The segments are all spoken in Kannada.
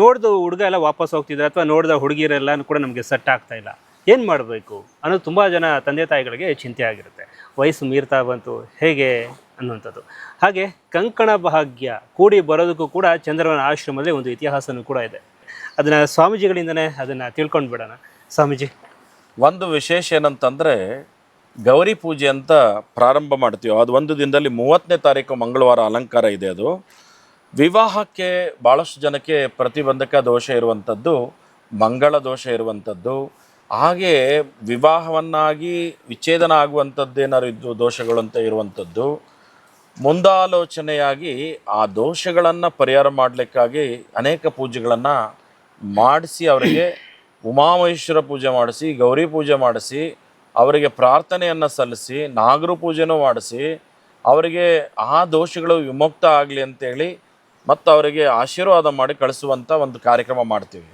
ನೋಡ್ದು ಹುಡುಗ ಎಲ್ಲ ವಾಪಸ್ ಹೋಗ್ತಿದ್ದಾರೆ ಅಥವಾ ನೋಡಿದ ಹುಡುಗಿರೆಲ್ಲ ಕೂಡ ನಮಗೆ ಸೆಟ್ ಆಗ್ತಾ ಇಲ್ಲ. ಏನು ಮಾಡಬೇಕು? ಅನ್ನೋದು ತುಂಬ ಜನ ತಂದೆ ತಾಯಿಗಳಿಗೆ ಚಿಂತೆ ಆಗಿರುತ್ತೆ. ವಯಸ್ಸು ಮೀರ್ತಾ ಬಂತು, ಹೇಗೆ ಅನ್ನುವಂಥದ್ದು. ಹಾಗೆ ಕಂಕಣ ಭಾಗ್ಯ ಕೂಡಿ ಬರೋದಕ್ಕೂ ಕೂಡ ಚಂದ್ರವನ ಆಶ್ರಮದಲ್ಲಿ ಒಂದು ಇತಿಹಾಸನೂ ಕೂಡ ಇದೆ. ಅದನ್ನು ಸ್ವಾಮೀಜಿಗಳಿಂದನೇ ಅದನ್ನು ತಿಳ್ಕೊಂಡು ಬಿಡೋಣ. ಸ್ವಾಮೀಜಿ. ಒಂದು ವಿಶೇಷ ಏನಂತಂದರೆ, ಗೌರಿ ಪೂಜೆ ಅಂತ ಪ್ರಾರಂಭ ಮಾಡ್ತೀವಿ. ಅದು ಒಂದು ದಿನದಲ್ಲಿ ಮೂವತ್ತನೇ ತಾರೀಕು ಮಂಗಳವಾರ ಅಲಂಕಾರ ಇದೆ ಅದು. ವಿವಾಹಕ್ಕೆ ಭಾಳಷ್ಟು ಜನಕ್ಕೆ ಪ್ರತಿಬಂಧಕ ದೋಷ ಇರುವಂಥದ್ದು, ಮಂಗಳ ದೋಷ ಇರುವಂಥದ್ದು. ಹಾಗೆ ವಿವಾಹವನ್ನಾಗಿ ವಿಚ್ಛೇದನ ಆಗುವಂಥದ್ದೇನಾದ್ರು ಇದ್ದು ದೋಷಗಳು ಅಂತ ಇರುವಂಥದ್ದು. ಮುಂದಾಲೋಚನೆಯಾಗಿ ಆ ದೋಷಗಳನ್ನು ಪರಿಹಾರ ಮಾಡಲಿಕ್ಕಾಗಿ ಅನೇಕ ಪೂಜೆಗಳನ್ನು ಮಾಡಿಸಿ ಅವರಿಗೆ ಉಮಾಮಹೇಶ್ವರ ಪೂಜೆ ಮಾಡಿಸಿ, ಗೌರಿ ಪೂಜೆ ಮಾಡಿಸಿ, ಅವರಿಗೆ ಪ್ರಾರ್ಥನೆಯನ್ನು ಸಲ್ಲಿಸಿ, ನಾಗರು ಪೂಜೆನೂ ಮಾಡಿಸಿ, ಅವರಿಗೆ ಆ ದೋಷಗಳು ವಿಮುಕ್ತ ಆಗಲಿ ಅಂತೇಳಿ ಮತ್ತು ಅವರಿಗೆ ಆಶೀರ್ವಾದ ಮಾಡಿ ಕಳಿಸುವಂಥ ಒಂದು ಕಾರ್ಯಕ್ರಮ ಮಾಡ್ತೀವಿ.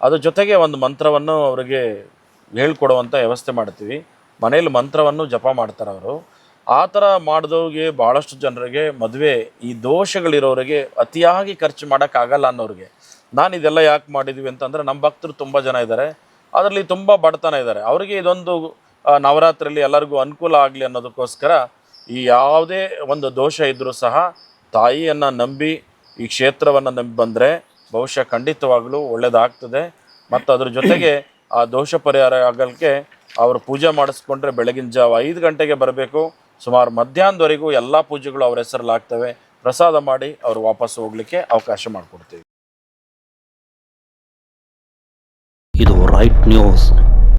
ಅದ್ರ ಜೊತೆಗೆ ಒಂದು ಮಂತ್ರವನ್ನು ಅವರಿಗೆ ಹೇಳ್ಕೊಡುವಂಥ ವ್ಯವಸ್ಥೆ ಮಾಡ್ತೀವಿ. ಮನೇಲಿ ಮಂತ್ರವನ್ನು ಜಪ ಮಾಡ್ತಾರೆ ಅವರು. ಆ ಥರ ಮಾಡಿದವ್ರಿಗೆ ಭಾಳಷ್ಟು ಜನರಿಗೆ ಮದುವೆ ಈ ದೋಷಗಳಿರೋರಿಗೆ ಅತಿಯಾಗಿ ಖರ್ಚು ಮಾಡೋಕ್ಕಾಗಲ್ಲ ಅನ್ನೋರಿಗೆ. ನಾನು ಇದೆಲ್ಲ ಯಾಕೆ ಮಾಡಿದ್ವಿ ಅಂತಂದರೆ ನಮ್ಮ ಭಕ್ತರು ತುಂಬ ಜನ ಇದ್ದಾರೆ. ಅದರಲ್ಲಿ ತುಂಬ ಬಡತನ ಇದ್ದಾರೆ. ಅವರಿಗೆ ಇದೊಂದು ನವರಾತ್ರಿಯಲ್ಲಿ ಎಲ್ಲರಿಗೂ ಅನುಕೂಲ ಆಗಲಿ ಅನ್ನೋದಕ್ಕೋಸ್ಕರ ಈ ಯಾವುದೇ ಒಂದು ದೋಷ ಇದ್ದರೂ ಸಹ ತಾಯಿಯನ್ನು ನಂಬಿ ಈ ಕ್ಷೇತ್ರವನ್ನು ನಂಬಿ ಬಂದರೆ ಬಹುಶಃ ಖಂಡಿತವಾಗಲೂ ಒಳ್ಳೆಯದಾಗ್ತದೆ ಮತ್ತು ಅದ್ರ ಜೊತೆಗೆ ಆ ದೋಷ ಪರಿಹಾರ ಆಗಲಿಕ್ಕೆ ಅವರು ಪೂಜೆ ಮಾಡಿಸ್ಕೊಂಡ್ರೆ ಬೆಳಗಿನ ಜಾವ ಐದು ಗಂಟೆಗೆ ಬರಬೇಕು. ಸುಮಾರು ಮಧ್ಯಾಹ್ನದವರೆಗೂ ಎಲ್ಲ ಪೂಜೆಗಳು ಅವ್ರ ಹೆಸರಲ್ಲಿ ಆಗ್ತವೆ. ಪ್ರಸಾದ ಮಾಡಿ ಅವರು ವಾಪಸ್ ಹೋಗಲಿಕ್ಕೆ ಅವಕಾಶ ಮಾಡಿಕೊಡ್ತೀವಿ. ಇದು ರೈಟ್ ನ್ಯೂಸ್